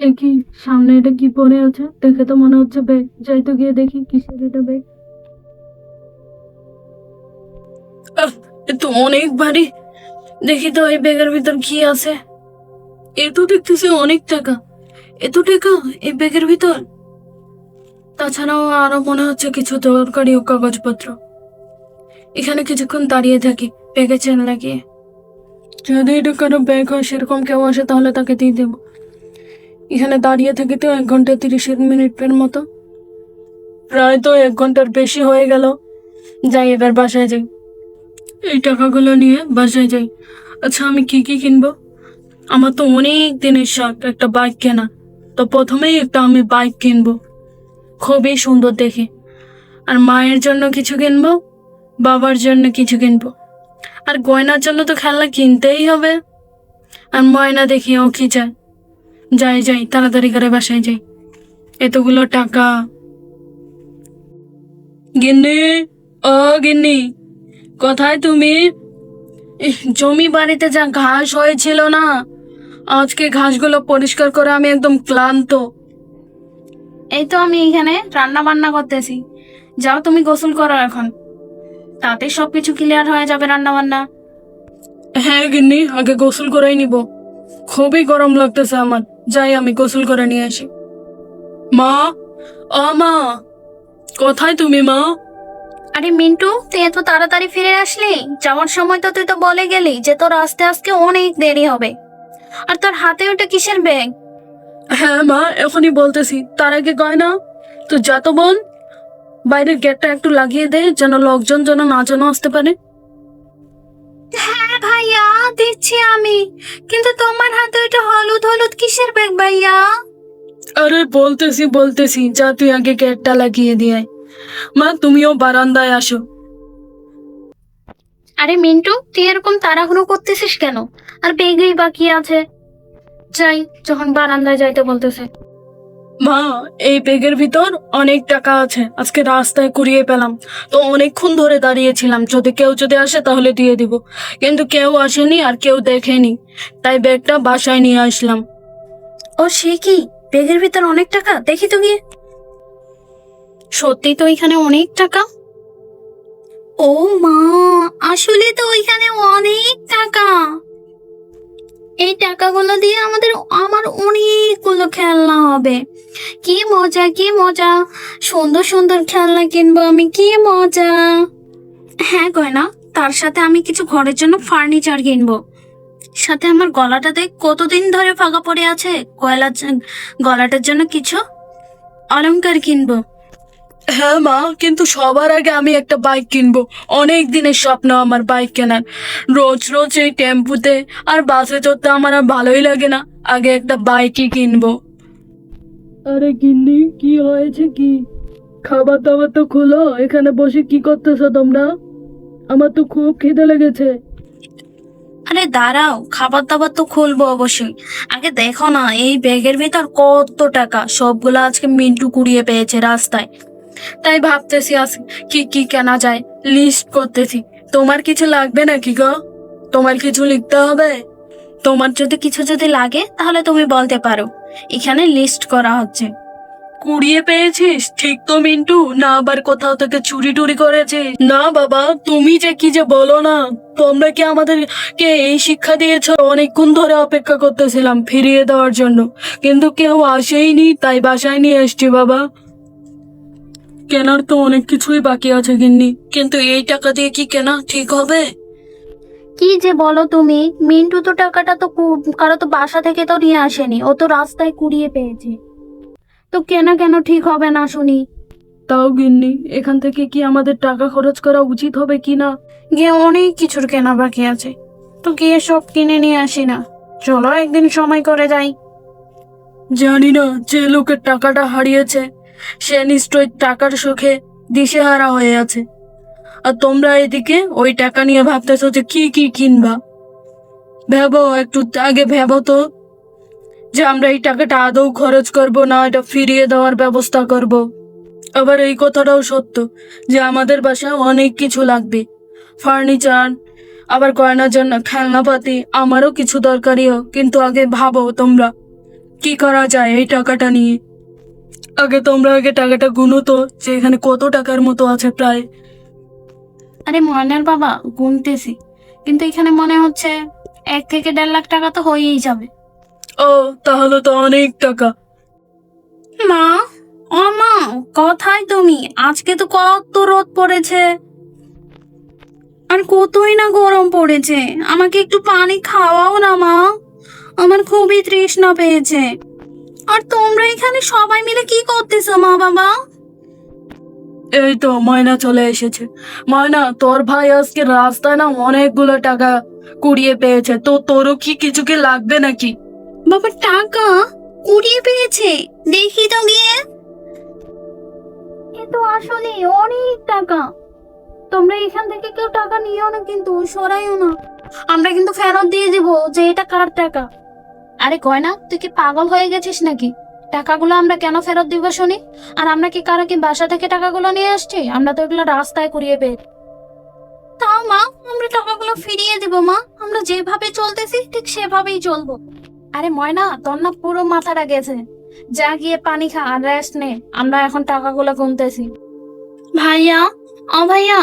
এ কি, সামনে এটা কি পরে আছে? দেখে তো মনে হচ্ছে ব্যাগ। যাই তো গিয়ে দেখি কিসের এটা ব্যাগ। এ অনেক ভারী দেখি তো এই ব্যাগের ভিতর কি আছে। এ তো অনেক টাকা। এত টাকা এই ব্যাগের ভিতর। তাছাড়াও আরও মনে হচ্ছে কিছু দরকারি কাগজপত্র। এখানে কিছুক্ষণ দাঁড়িয়ে থাকি, ব্যাগে চেন লাগিয়ে। যদি এটা কারও ব্যাগ হয়, সেরকম কেউ আসে, তাহলে তাকে দিয়ে দেবো। এখানে দাঁড়িয়ে থাকি তো এক ঘণ্টা তিরিশ মিনিটের মতো। প্রায় তো এক ঘণ্টার বেশি হয়ে গেল। যাই এবার বাসায় যাই। এই টাকাগুলো নিয়ে বাসায় যাই। আচ্ছা আমি কি কি কিনবো? আমার তো অনেক দিনের শখ একটা বাইক কেনা। তো প্রথমেই একটা আমি বাইক কিনবো। খুবই সুন্দর দেখে। আর মায়ের জন্য কিছু কিনবো? বাবার জন্য কিছু কিনবো? আর গয়নার জন্য তো খেলনা কিনতেই হবে। আর ময়না দেখি ও কি চায়। যাই যাই তাড়াতাড়ি করে বাসায় যাই। এতগুলো টাকা। গিন্নি ও গিন্নি কোথায় তুমি? জমি বাড়িতে যা ঘাস হয়েছিল না? আজকে ঘাসগুলো পরিষ্কার করে আমি একদম ক্লান্ত। এই তো আমি এখানে রান্না বান্না করতেছি। যাও তুমি গোসল করো এখন। তাতে সবকিছু ক্লিয়ার হয়ে যাবে রান্না বান্না হ্যাঁ গিন্নি আগে গোসল করেই নিব। খুবই গরম লাগতেছে আমার। যাই আমি গোসল করে নিয়ে আসি। মা ও মা কোথায় তুমি মা? আরে মিন্টু তুই এত তাড়াতাড়ি ফিরে আসলি? যাওয়ার সময় তো তুই তো বলে গেলি যে তোর আস্তে আস্তে অনেক দেরি হবে। আর তোর হাতে ওটা কিসের ব্যাগ? হ্যাঁ মা এখনই বলতেছি। তার আগে গয়না তো যা তো বোন বাইরের গেটটা একটু লাগিয়ে দে যেন লোকজন যেন না যেন আসতে পারে। হ্যাঁ ভাইয়া দিচ্ছি আমি। কিন্তু তোমার হাতে ওটা হলুদ হলুদ কিসের ব্যাগ ভাইয়া? আরে বলতেছি বলতেছি যা তুই আগে গেটটা লাগিয়ে দিয়ে আয়। মা তুমিও বারান্দায় আসো। আরে মিন্টু তুই এরকম তাড়াহুড়ো করতেছিস কেন? আর বেগই বাকি আছে। যাই যখন বারান্দায় যাইতে বলতেছে। মা এই ব্যাগের ভিতর অনেক টাকা আছে। আজকে রাস্তায় কুড়িয়ে পেলাম। তো অনেকক্ষণ ধরে দাঁড়িয়েছিলাম। যদি কেউ যদি আসে তাহলে দিয়ে দিব। কিন্তু কেউ আসেনি আর কেউ দেখেনি। তাই ব্যাগটা বাসায় নিয়ে আসলাম। ও সে কি? ব্যাগের ভিতর অনেক টাকা? দেখি তো গিয়ে। সত্যি তো এখানে অনেক টাকা? ও মা আসলে তো ওইখানে অনেক টাকা। এই টাকাগুলো দিয়ে আমাদের, আমার অনেকগুলো খেলনা হবে। কি মজা কি মজা। সুন্দর সুন্দর খেলনা কিনবো আমি, কি মজা। হ্যাঁ গয়না, তার সাথে আমি কিছু ঘরের জন্য ফার্নিচার কিনবো। সাথে আমার গলাটা দেখ, কতদিন ধরে ফাঁকা পড়ে আছে। জ- গলাটার জন্য কিছু অলংকার কিনবো। হ্যাঁ মা কিন্তু সবার আগে আমি একটা বাইক কিনবো। অনেক দিনের স্বপ্ন আমার বাইক কেনার। রোজ রোজ এই টেম্পুতে আর বাসে চড়তে আমার আর ভালোই লাগে না। আগে একটা বাইকই কিনবো। আরে গিন্নি কি হয়েছে কি? খাবার দাবার তো খুলো এখানে বসে কি করতেছো তোমরা? আমার তো খুব খিদে লেগেছে। আরে দাঁড়াও খাবার দাবার তো খুলবো অবশ্যই। আগে দেখো না এই ব্যাগের ভিতর কত টাকা? সবগুলো আজকে মিন্টু কুড়িয়ে পেয়েছে রাস্তায়। তাই ভাবতেছি আজ কি কি কেনা যায় লিস্ট করতেছি। তোমার কিছু লাগবে নাকি গো? তোমার কিছু লিখতে হবে? তোমার যদি কিছু যদি লাগে, তাহলে তুমি বলতে পারো। এখানে লিস্ট করা হচ্ছে। কুড়িয়ে পেয়েছিস? ঠিক তো মিন্টু, না আবার কোথাও থেকে চুরি টুরি করেছিস না বাবা, তুমি যে কি যে বলো না। তোমরা কি আমাদেরকে এই শিক্ষা দিয়েছ? অনেকক্ষণ ধরে অপেক্ষা করতেছিলাম ফিরিয়ে দেওয়ার জন্য। কিন্তু কেউ আসেইনি, তাই বাসায় নিয়ে এসছি বাবা। কেনার তো অনেক কিছুই বাকি আছে গিন্নি। কিন্তু এই টাকা দিয়ে কি কেনা ঠিক হবে? কি যে বলো তুমি? মিন্টু তো টাকাটা তো কু- কারও তো বাসা থেকে তো নিয়ে আসেনি। ও তো রাস্তায় কুড়িয়ে পেয়েছে। তো কেন কেন ঠিক হবে না শুনি? তাও গিন্নি এখান থেকে কি আমাদের টাকা খরচ করা উচিত হবে কি না? গিয়ে অনেক কিছুর কেনা বাকি আছে। তো গিয়ে সব কিনে নিয়ে আসি না। চলো একদিন সময় করে যাই। জানি না যে লোকের টাকাটা হারিয়েছে। সে নিশ্চয় টাকার শোকে দিশেহারা হয়ে আছে। আর তোমরা এদিকে ওই টাকা নিয়ে ভাবতেছো যে কি কি কিনবা? ভেবো, একটু আগে ভেবো তো, যে আমরা এই টাকাটা আদৌ খরচ করব না, এটা ফিরিয়ে দেওয়ার ব্যবস্থা করব। আবার এই কথাটাও সত্য, যে আমাদের বাসায় অনেক কিছু লাগবে। ফার্নিচার, আবার গয়নার জন্য খেলনাপাতি, আমারও কিছু দরকারিও। কিন্তু আগে ভাবো তোমরা, কি করা যায় এই টাকাটা নিয়ে? আগে তোমরা আগে টাকাটা গুনো তো যে এখানে কত টাকার মতো আছে প্রায়। আরে ময়নার বাবা গুনতেছি। কিন্তু এখানে মনে হচ্ছে এক থেকে দেড় লাখ টাকা তো হয়েই যাবে। ও তাহলে তো অনেক টাকা। মা ও মা কোথায় তুমি আজকে তো কত রোদ পড়েছে। আর কতই না গরম পড়েছে আমাকে একটু পানি খাওয়াও না মা। আমার খুবই তৃষ্ণা পেয়েছে। আর তোমরা এখানে সবাই মিলে কি করতেছো মা বাবা? এই তো ময়না চলে এসেছে। ময়না তোর ভাই আজকে রাস্তায় না অনেকগুলো টাকা কুড়িয়ে পেয়েছে। তো তোরও কি কিছু কি লাগবে নাকি? বাবা টাকা কুড়িয়ে পেয়েছে? দেখি তো গিয়ে। এ তো আসলে অনেক টাকা। তোমরা এখান থেকে কেউ টাকা নিও না কিন্তু সরাইও না। আমরা কিন্তু ফেরত দিয়ে দিব যে এটা কার টাকা। আরে গয়না, তুই কি পাগল হয়ে গেছিস নাকি? টাকাগুলো আমরা কেন ফেরত দিব শুনি? আর আমরা কি কারও কি বাসা থেকে টাকাগুলো নিয়ে আসছি? আমরা তো এগুলো রাস্তায় কুড়িয়ে পেয়ে তাও মা, আমরা টাকাগুলো ফিরিয়ে দেব মা। আমরা যেভাবে চলতেছি, ঠিক সেভাবেই চলবো। আরে ময়না, তোর না পুরো মাথাটা গেছে। যা গিয়ে পানি খা আর রেস্ট নে। আমরা এখন টাকাগুলো গুনতেছি। ভাইয়া, ও ভাইয়া,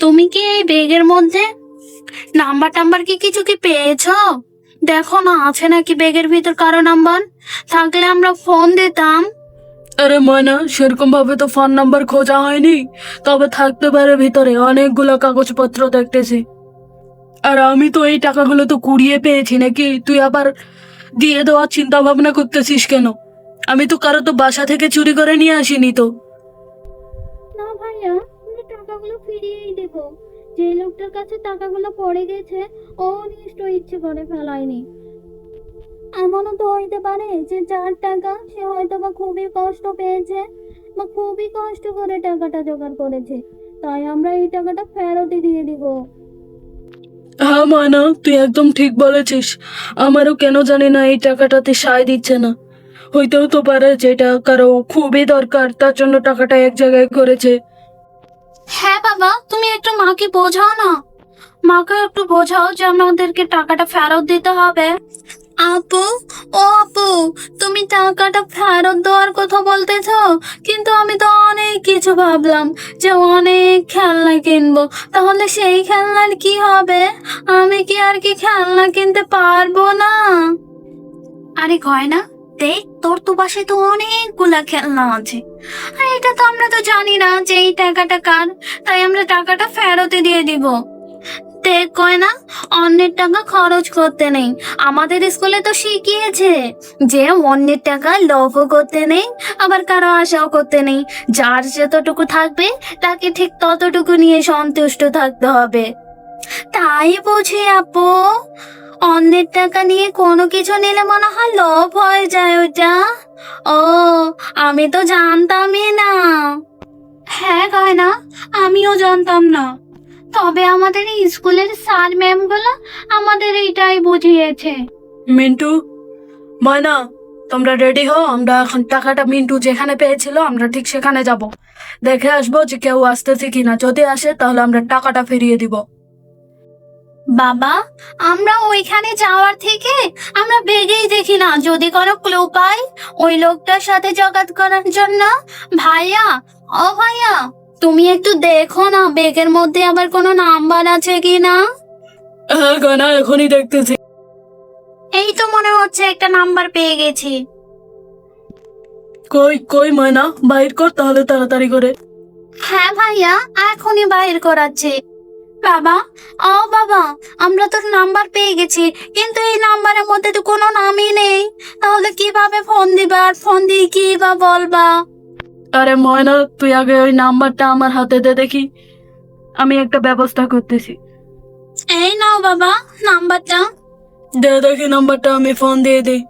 তুমি কি এই ব্যাগের মধ্যে নাম্বার টাম্বার কি কিছু কি পেয়েছ? দেখো না আছে নাকি ব্যাগের ভিতর কারও নাম্বার? থাকলে আমরা ফোন দিতাম। আরে ময়না সেরকম ভাবে তো ফোন নাম্বার খোঁজা হয়নি। তবে থাকতে পারে ভিতরে অনেকগুলো কাগজপত্র দেখতেছি। আর আমি তো এই টাকাগুলো তো কুড়িয়ে পেয়েছি নাকি? তুই আবার দিয়ে দেওয়ার চিন্তা ভাবনা করতেছিস কেন? আমি তো কারও তো বাসা থেকে চুরি করে নিয়ে আসিনি তো। না ভাইয়া টাকাগুলো ফিরিয়েই দেব। যে লোকটার কাছে টাকাগুলো পড়ে গেছে, ও নিশ্চয় ইচ্ছে করে ফেলায়নি। এমনও তো হইতে পারে যে যার টাকা সে হয়তো বা খুবই কষ্ট পেয়েছে বা খুবই কষ্ট করে টাকাটা জোগাড় করেছে। তাই আমরা এই টাকাটা ফেরতই দিয়ে দিব। হ্যাঁ ময়না তুই একদম ঠিক বলেছিস। আমারও কেন জানি না এই টাকাটাতে সায় দিচ্ছে না। হইতেও তো পারে যেটা কারও খুবই দরকার, তার জন্য টাকাটা এক জায়গায় করেছে। হ্যাঁ বাবা তুমি একটু মাকে বোঝাও না। মাকে একটু বোঝাও যে আমাদেরকে টাকাটা ফেরত দিতে হবে। আপু ও আপু তুমি টাকাটা ফেরত দেওয়ার কথা বলতেছ? কিন্তু আমি তো অনেক কিছু ভাবলাম যে অনেক খেলনা কিনবো। তাহলে সেই খেলনার কি হবে? আমি কি আর কি খেলনা কিনতে পারব না? আরে গয়না দেখ তোর তো বাসায় তো অনেকগুলা খেলনা আছে। আর এটা তো আমরা তো জানি না যে এই টাকাটা কার, তাই আমরা টাকাটা ফেরতে দিয়ে দিব। দেখ কয়না, অন্যের টাকা খরচ করতে নেই। আমাদের স্কুলে তো শিখিয়েছে যে অন্যের টাকা লোভও করতে নেই, আবার কারও আশাও করতে নেই। যার যতটুকু থাকবে, তাকে ঠিক ততটুকু নিয়ে সন্তুষ্ট থাকতে হবে। তাই বুঝি আপু। অন্যের টাকা নিয়ে কোনো কিছু নিলে মনে হয় লোভ হয়ে যায় ওটা। ও, আমি তো জানতামই না। হ্যাঁ গয়না, আমিও জানতাম না। তবে আমাদের এই স্কুলের স্যার ম্যামগুলো আমাদের এইটাই বুঝিয়েছে। মিন্টু ময়না তোমরা রেডি হও, আমরা এখন টাকাটা মিন্টু যেখানে পেয়েছিল আমরা ঠিক সেখানে যাব। দেখে আসব যে কেউ আসতেছে কিনা। যদি আসে তাহলে আমরা টাকাটা ফিরিয়ে দিব। বাবা আমরা ওইখানে যাওয়ার থেকে আমরা বেগেই দেখি না। যদি কোনো ক্লু পাই ওই লোকটার সাথে জগাত করার জন্য। ভাইয়া ও ভাইয়া তুমি একটু দেখো না বেগের মধ্যে আবার কোনো নাম্বার আছে কি না? হ্যাঁ গানা এখনই দেখতেছি। এই তো মনে হচ্ছে একটা নাম্বার পেয়ে গেছি। কই কই ময়না বাইর কর তাহলে তাড়াতাড়ি করে। হ্যাঁ ভাইয়া এখনই বাইর করাচ্ছে। বাবা। ও বাবা আমরা তোর নাম্বার পেয়ে গেছি কিন্তু এই নাম্বারের মধ্যে তো কোনো নামই নেই। তাহলে কীভাবে ফোন দিবা আর ফোন দিয়ে কি বা বলবা? আরে ময়না তুই আগে ওই নাম্বারটা আমার হাতে দে দেখি। আমি একটা ব্যবস্থা করতেছি। এই নাও বাবা নাম্বারটা দে দেখি নাম্বারটা আমি ফোন দিয়ে দিই।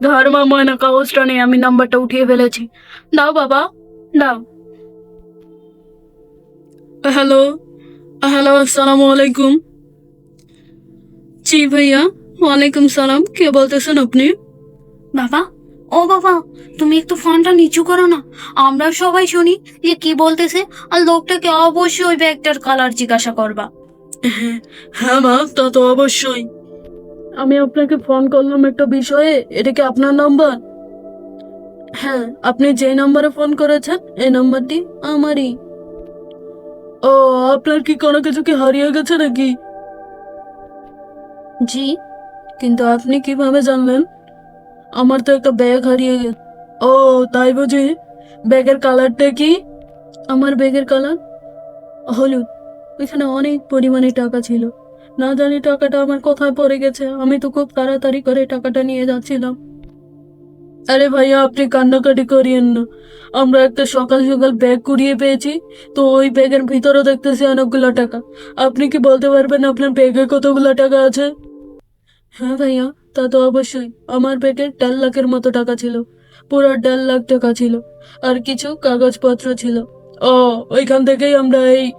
ধর্মা ময়না কাগজটা নেই আমি নাম্বারটা উঠিয়ে ফেলেছি। দাও বাবা দাও। হ্যালো? হ্যালো আসসালামু আলাইকুম। জি ভাইয়া ওয়ালাইকুম সালাম। কে বলতেছেন আপনি? বাবা ও বাবা তুমি একটু ফোনটা নিচু করো না। আমরা সবাই শুনি যে কি বলতেছে আর লোকটাকে অবশ্যই ওই ব্যাগটার কালার জিজ্ঞাসা করবা। হ্যাঁ মা তা তো অবশ্যই। আমি আপনাকে ফোন করলাম একটা বিষয়ে এটা কি আপনার নাম্বার? হ্যাঁ আপনি যে নাম্বারে ফোন করেছেন এই নাম্বারটি আমারই। ও আপনার কি কোনো কিছু কি হারিয়ে গেছে নাকি? জি কিন্তু আপনি কীভাবে জানলেন? আমার তো একটা ব্যাগ হারিয়ে গেছে ও তাই বুঝি? ব্যাগের কালারটা কি? আমার ব্যাগের কালার হলুদ। ওইখানে অনেক পরিমাণে টাকা ছিল। না জানি টাকাটা আমার কোথায় পড়ে গেছে। আমি তো খুব তাড়াতাড়ি করে টাকাটা নিয়ে যাচ্ছিলাম। আরে ভাইয়া, আপনি কান্নাকাটি করিয়েন না। আমরা একটা সকাল সকাল ব্যাগ কুড়িয়ে পেয়েছি, তো ওই ব্যাগের ভিতরে দেখতেছি অনেকগুলো টাকা। আপনি কি বলতে পারবেন আপনার ব্যাগে কতগুলো টাকা আছে? হ্যাঁ ভাইয়া, তা তো অবশ্যই। আমার ব্যাগে দেড় লাখের মতো টাকা ছিল। পুরো দেড় লাখ টাকা ছিল। আর কিছু কাগজপত্র ছিল। ও, ওইখান থেকেই আমরা এই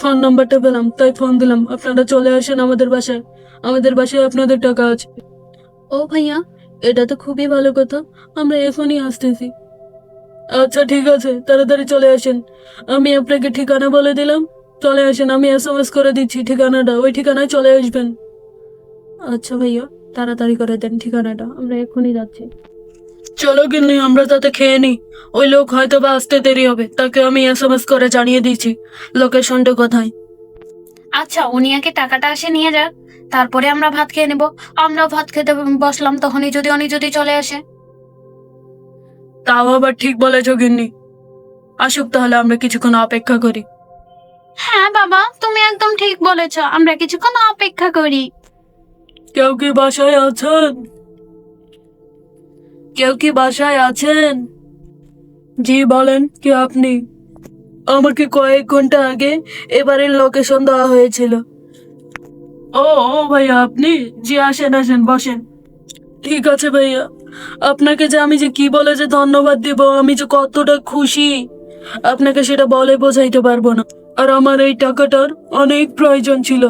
ফোন নাম্বারটা পেলাম। তাই ফোন দিলাম। আপনারা চলে আসেন আমাদের বাসায়। আমাদের বাসায় আপনাদের টাকা আছে। ও ভাইয়া এটা তো খুবই ভালো কথা। আমরা এখনই আসতেছি। আচ্ছা ঠিক আছে, তাড়াতাড়ি চলে আসেন। আমি আপনাকে ঠিকানা বলে দিলাম। চলে আসেন, আমি এস এম এস করে দিচ্ছি ঠিকানাটা। ওই ঠিকানায় চলে আসবেন। আচ্ছা ভাইয়া, তাড়াতাড়ি করে দেন ঠিকানাটা। আমরা এক্ষুনি যাচ্ছি। চলো কিন্তু আমরা তাতে খেয়ে নিই। ওই লোক হয়তো বা আসতে দেরি হবে। তাকে আমি এস এম এস করে জানিয়ে দিচ্ছি লোকেশনটা কোথায়? আচ্ছা উনি আগে টাকাটা আসে নিয়ে যাক তারপরে আমরা ভাত খেয়ে নেব। আমরা ভাত খেতে বসলাম তখনই যদি উনি যদি চলে আসে। তাও আবার ঠিক বলেছ গিন্নি। আসুক তাহলে আমরা কিছুক্ষণ অপেক্ষা করি। হ্যাঁ বাবা তুমি একদম ঠিক বলেছ আমরা কিছুক্ষণ অপেক্ষা করি। কেউ কি বাসায় আছেন? কেউ কি বাসায় আছেন? জি বলেন কি আপনি? আমাকে কয়েক ঘণ্টা আগে এবারের লোকেশন দেওয়া হয়েছিল। ও ও ভাইয়া, আপনি জি আসেন আসেন, বসেন। ঠিক আছে ভাইয়া। আপনাকে যে আমি যে কি বলে যে ধন্যবাদ দিব, আমি যে কতটা খুশি, আপনাকে সেটা বলে বোঝাইতে পারব না। আর আমার এই টাকাটার অনেক প্রয়োজন ছিল।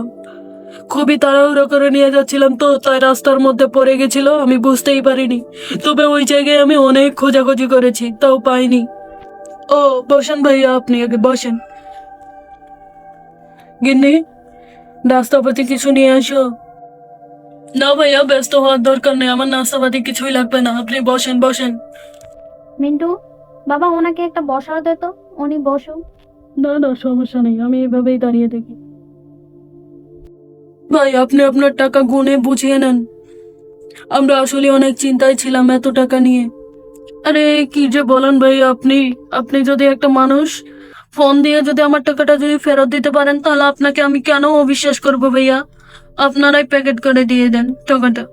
খুবই তাড়াহুড়ো করে নিয়ে যাচ্ছিলাম তো, তাই রাস্তার মধ্যে পড়ে গেছিল, আমি বুঝতেই পারিনি। তবে ওই জায়গায় আমি অনেক খোঁজাখুঁজি করেছি, তাও পাইনি। ও বসেন ভাইয়া আপনি আগে বসেন। গিন্নি নাস্তাপাতি কিছু নিয়ে আসো। না ভাইয়া ব্যস্ত হওয়ার দরকার নেই আমার নাস্তাপাতি কিছুই লাগবে না আপনি বসেন বসেন। মিন্টু বাবা ওনাকে একটা বসাও দে তো উনি বসুন। না না সমস্যা নেই আমি এভাবেই দাঁড়িয়ে দেখি ভাই আপনি আপনার টাকা গুনে বুঝিয়ে নেন। আমরা আসলে অনেক চিন্তায় ছিলাম এত টাকা নিয়ে। আরে, কি যে বলেন ভাই আপনি? আপনি যদি একটা মানুষ, ফোন দিয়ে যদি আমার টাকাটা যদি ফেরত দিতে পারেন, তাহলে আপনাকে আমি কেন অবিশ্বাস করব ভাইয়া? আপনারাই প্যাকেট করে দিয়ে দেন টাকাটা।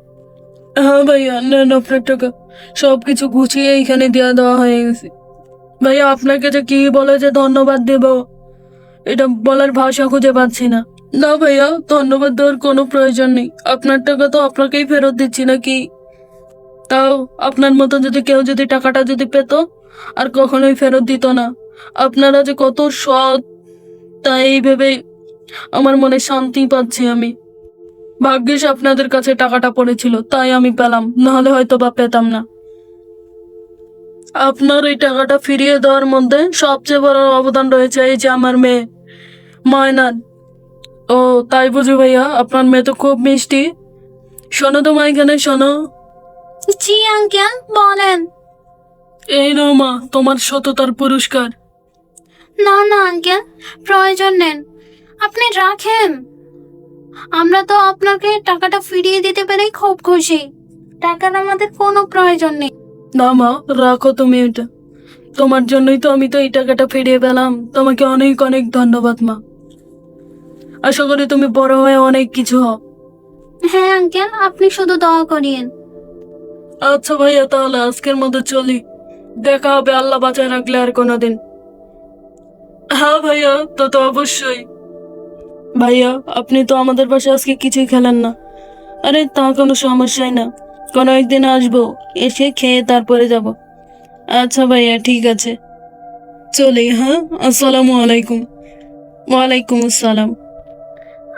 হ্যাঁ ভাইয়া, নেন আপনার টাকা। সব কিছু গুছিয়ে এখানে দেওয়া দেওয়া হয়ে গেছে। ভাইয়া, আপনাকে যে কি বলে যে ধন্যবাদ দেব, এটা বলার ভাষা খুঁজে পাচ্ছি না। না ভাইয়া, ধন্যবাদ দেওয়ার কোনো প্রয়োজন নেই। আপনার টাকা তো আপনাকেই ফেরত দিচ্ছি নাকি? তাও আপনার মতো যদি কেউ যদি টাকাটা যদি পেত, আর কখনোই ফেরত দিত না। আপনারা যে কত সৎ তা এই ভেবে আমার মনে শান্তি পাচ্ছি আমি। ভাগ্যিস আপনাদের কাছে টাকাটা পড়েছিল, তাই আমি পেলাম, নাহলে হয়তো বা পেতাম না। আপনার এই টাকাটা ফিরিয়ে দেওয়ার মধ্যে সবচেয়ে বড় অবদান রয়েছে এই যে আমার মেয়ে, ময়নান। ও, তাই বুঝি ভাইয়া, আপনার মেয়ে তো খুব মিষ্টি। শোনো তো মা এখানে শোনো। জি আঙ্কেল বলেন। এই নাও মা তোমার সততার পুরস্কার। না না আঙ্কেল প্রয়োজন নেন আপনি রাখেন। আমরা তো আপনাকে টাকাটা ফিরিয়ে দিতে পেরেই খুব খুশি। টাকার আমাদের কোনো প্রয়োজন নেই। না মা রাখো তুমি এটা। তোমার জন্যই তো আমি তো এই টাকাটা ফিরিয়ে পেলাম। তোমাকে অনেক অনেক ধন্যবাদ মা। আশা করি তুমি বড় হয়ে অনেক কিছু হও। হ্যাঁ আঙ্কেল আপনি শুধু দোয়া করিয়েন। আচ্ছা ভাইয়া, তাহলে আজকের মতো চলি। দেখা হবে, আল্লাহ বাঁচায় রাখলে আর কোনোদিন। হ্যাঁ ভাইয়া, তো তো অবশ্যই। ভাইয়া, আপনি তো আমাদের পাশে আজকে কিছুই খেলেন না। আরে, তা কোনো সমস্যাই না। কোনো একদিন আসব, এসে খেয়ে তারপরে যাব। আচ্ছা ভাইয়া, ঠিক আছে। চলি হ্যাঁ? আসসালামু আলাইকুম। ওয়ালাইকুম আসসালাম।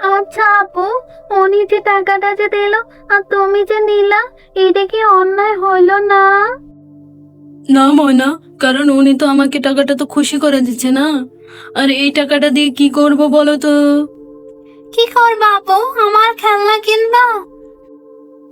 আচ্ছা আপু উনি যে টাকাটা যে দিল আর তুমি যে নিলা এটা কি অন্যায় হইল না? না ময়না কারণ উনি তো আমাকে টাকাটা তো খুশি করে দিচ্ছে না। আর এই টাকাটা দিয়ে কি করব বলো তো? কি করবা আপু? আমার খেলনা কিনবা?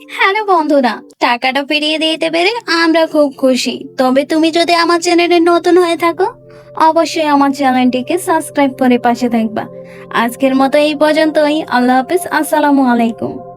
হ্যালো বন্ধুরা টাকাটা ফিরিয়ে দিতে পেরে আমরা খুব খুশি। তবে তুমি যদি আমার চ্যানেলে নতুন হয়ে থাকো অবশ্যই আমার চ্যানেলটিকে সাবস্ক্রাইব করে পাশে থাকবা। আজকের মতো এই পর্যন্তই। আল্লাহ হাফিজ। আসসালামু আলাইকুম।